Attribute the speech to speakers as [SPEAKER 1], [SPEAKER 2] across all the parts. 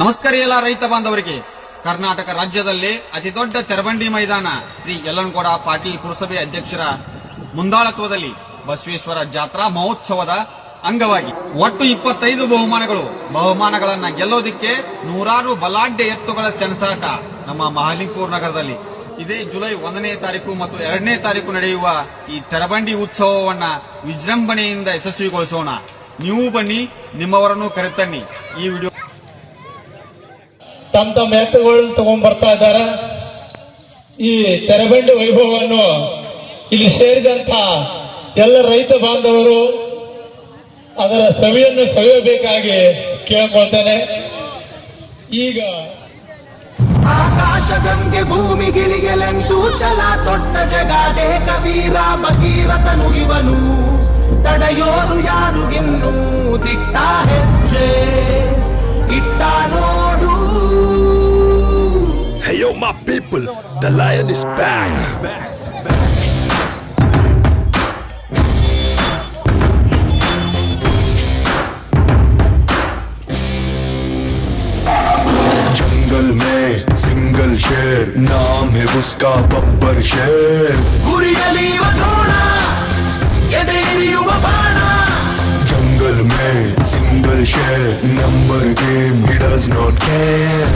[SPEAKER 1] ನಮಸ್ಕಾರ ಎಲ್ಲ ರೈತ ಬಾಂಧವರಿಗೆ. ಕರ್ನಾಟಕ ರಾಜ್ಯದಲ್ಲಿ ಅತಿ ದೊಡ್ಡ ತೆರಬಂಡಿ ಮೈದಾನ ಶ್ರೀ ಯಲ್ಲನಗೌಡ ಪಾಟೀಲ್ ಪುರಸಭೆ ಅಧ್ಯಕ್ಷರ ಮುಂದಾಳತ್ವದಲ್ಲಿ ಬಸವೇಶ್ವರ ಜಾತ್ರಾ ಮಹೋತ್ಸವದ ಅಂಗವಾಗಿ ಒಟ್ಟು ಇಪ್ಪತ್ತೈದು ಬಹುಮಾನಗಳು ಬಹುಮಾನಗಳನ್ನ ಗೆಲ್ಲೋದಿಕ್ಕೆ ನೂರಾರು ಬಲಾಢ್ಯ ಎತ್ತುಗಳ ಸೆಣಸಾಟ ನಮ್ಮ ಮಹಾಲಿಂಗಪುರ ನಗರದಲ್ಲಿ. ಇದೇ ಜುಲೈ ಒಂದನೇ ತಾರೀಕು ಮತ್ತು ಎರಡನೇ ತಾರೀಕು ನಡೆಯುವ ಈ ತೆರಬಂಡಿ ಉತ್ಸವವನ್ನ ವಿಜೃಂಭಣೆಯಿಂದ ಯಶಸ್ವಿಗೊಳಿಸೋಣ. ನೀವು ಬನ್ನಿ, ನಿಮ್ಮವರನ್ನು ಕರೆತನ್ನಿ. ಈ ವಿಡಿಯೋ
[SPEAKER 2] ತಮ್ಮ ತಮ್ಮ ಎತ್ತುಗಳನ್ನ ತಗೊಂಡ್ ಬರ್ತಾ ಇದ್ದಾರೆ. ಈ ತೆರೆಬಂಡಿ ವೈಭವವನ್ನು ಇಲ್ಲಿ ಸೇರಿದಂತ ಎಲ್ಲ ರೈತ ಬಾಂಧವರು ಅದರ ಸವಿಯನ್ನು ಸವಿಯಬೇಕಾಗಿ ಕೇಳ್ಕೊಳ್ತೇನೆ. ಈಗ
[SPEAKER 3] ಆಕಾಶಗಂಗೆ ಭೂಮಿಗಿಳಿಗೆಲೆಂದು ಚಲ ದೊಡ್ಡ ಜಗಾದೆ ಕವೀರ ಭಗೀರಥನು ಇವನು. ತಡೆಯೋರು ಯಾರುಗಿನ್ನೂ ದಿಟ್ಟ ಹೆಜ್ಜೆ.
[SPEAKER 4] ಇಟ್ಟಾನೋ My people, the lion is back. back. जंगल में सिंगल शेर नाम है उसका बब्बर शेर जंगल में सिंगल शेर number game he does not care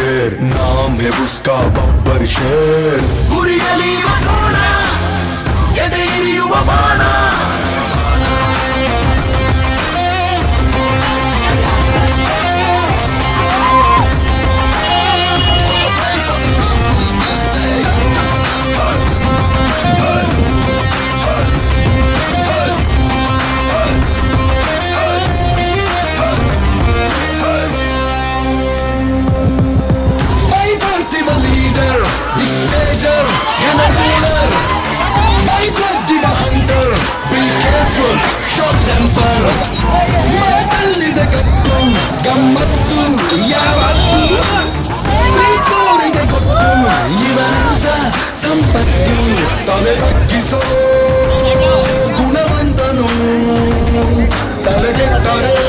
[SPEAKER 4] शेर नाम है उसका बब्बर शेर बुरी गली वडोना ये देरी युवा बाना short temper. ಮಾತಲ್ಲಿದ ಗತ್ತು ಗಮ್ಮತ್ತು, ಯಾವತ್ತು ಪ್ರೀತೋರಿಗೆ ಗೊತ್ತು, ಇವನಂತ ಸಂಪತ್ತು, ತಲೆ ಬಗ್ಗಿಸೋ ಗುಣವಂತನು ತಲೆಗೆಟ್ಟರೆ ಯಮದೂತನು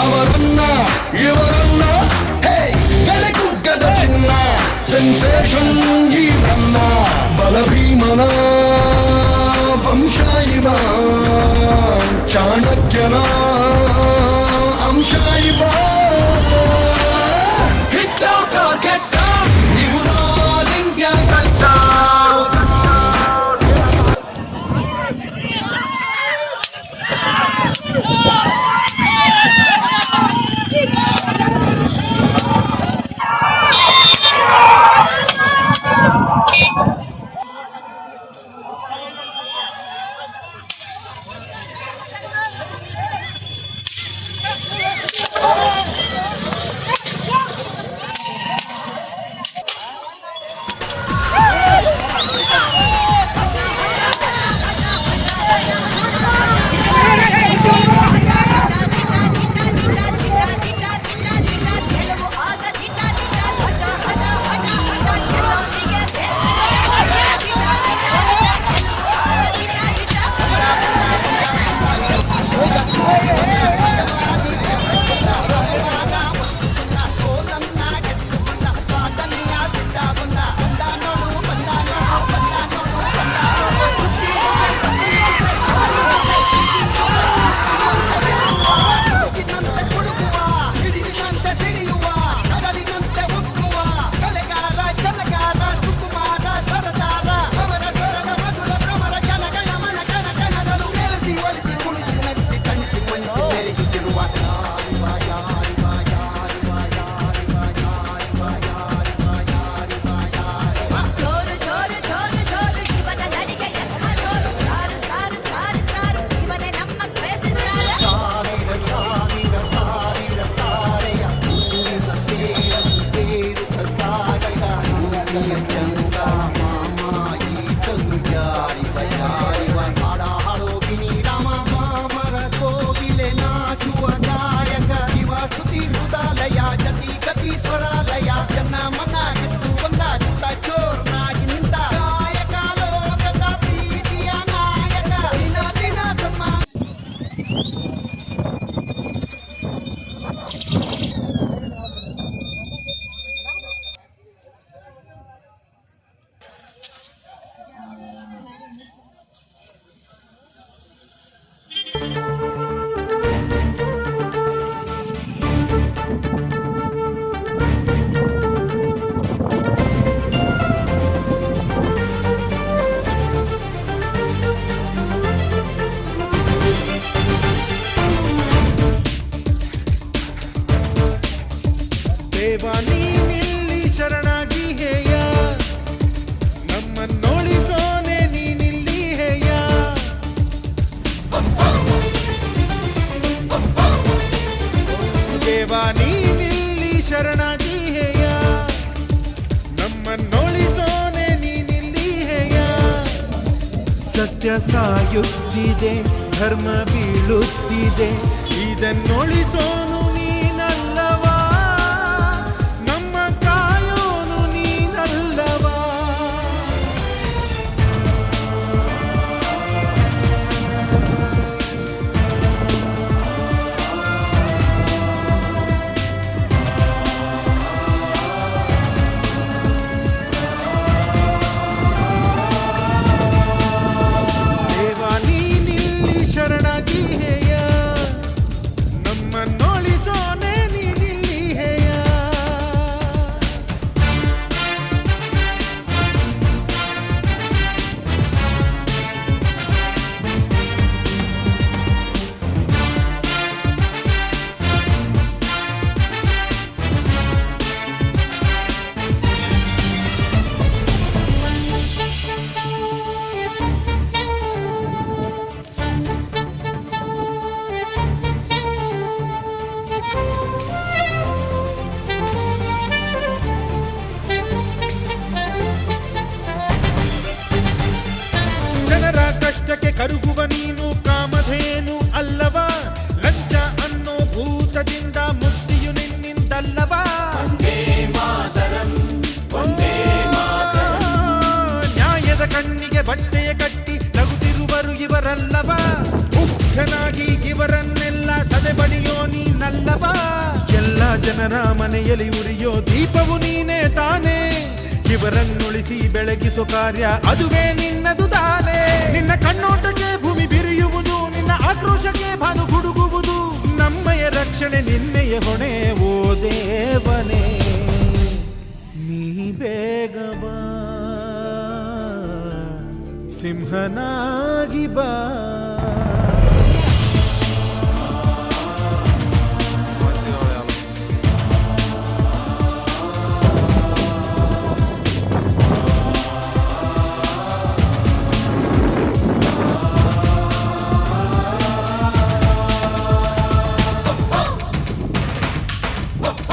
[SPEAKER 3] అవరన్నా ఎవరన్నా హే తెలుగు గద చిన్న సెన్సేషన్ ఈ రన్న బల భీమన వంశాయివ చాణక్యనా అంశాయివా. Obrigado.
[SPEAKER 5] ದೇವ ನೀನಿಲ್ಲಿ ಶರಣಾಗಿ ಹೇಯ. ನಮ್ಮನ್ನೊಳಿಸೋನೆ ನೀನಿಲ್ಲಿ ಹೇಯ. ದೇವ ನೀನಿಲ್ಲಿ ಶರಣಾಗಿ ಹೇಯ. ನಮ್ಮನ್ನೊಳಿಸೋನೆ ನೀನಿಲ್ಲಿ ಹೇಯ. ಸತ್ಯ ಸಾಯುತ್ತಿದೆ, ಧರ್ಮ ಬೀಳುತ್ತಿದೆ ಇದನ್ನೊಳಿಸೋನು ಕರುಗುವ ನೀನು ಕಾಮಧೇನು ಅಲ್ಲವಾ? ಲಂಚ ಅನ್ನೋ ಭೂತದಿಂದ ಮುಕ್ತಿಯು ನಿನ್ನಿಂದಲ್ಲವಾ? ನ್ಯಾಯದ ಕಣ್ಣಿಗೆ ಬಟ್ಟೆಯ ಕಟ್ಟಿ ನಗುತ್ತಿರುವರು ಇವರಲ್ಲವಾ? ಮುಗ್ಧನಾಗಿ ಇವರನ್ನೆಲ್ಲ ಸದೆಬಡಿಯೋ ನೀನಲ್ಲವಾ? ಎಲ್ಲ ಜನರ ಮನೆಯಲ್ಲಿ ಉರಿಯೋ ದೀಪವು ನೀನೇ ತಾನೇ. ಇವರನ್ನುಳಿಸಿ ಬೆಳಗಿಸೋ ಕಾರ್ಯ ಅದುವೇ ನಿನ್ನದು ತಾನೇ. ನಿನ್ನ ಕಣ್ಣೋಟಕ್ಕೆ ಭೂಮಿ ಬಿರಿಯುವುದು, ನಿನ್ನ ಆಕ್ರೋಶಕ್ಕೆ ಭಾನು ಗುಡುಗುವುದು. ನಮ್ಮಯ ರಕ್ಷಣೆ ನಿನ್ನೆಯ ಹೊಣೆ, ಓ ದೇವನೇ, ನೀ ಬೇಗ ಬಾ. ಸಿಂಹನಾಗಿ ಬಾ.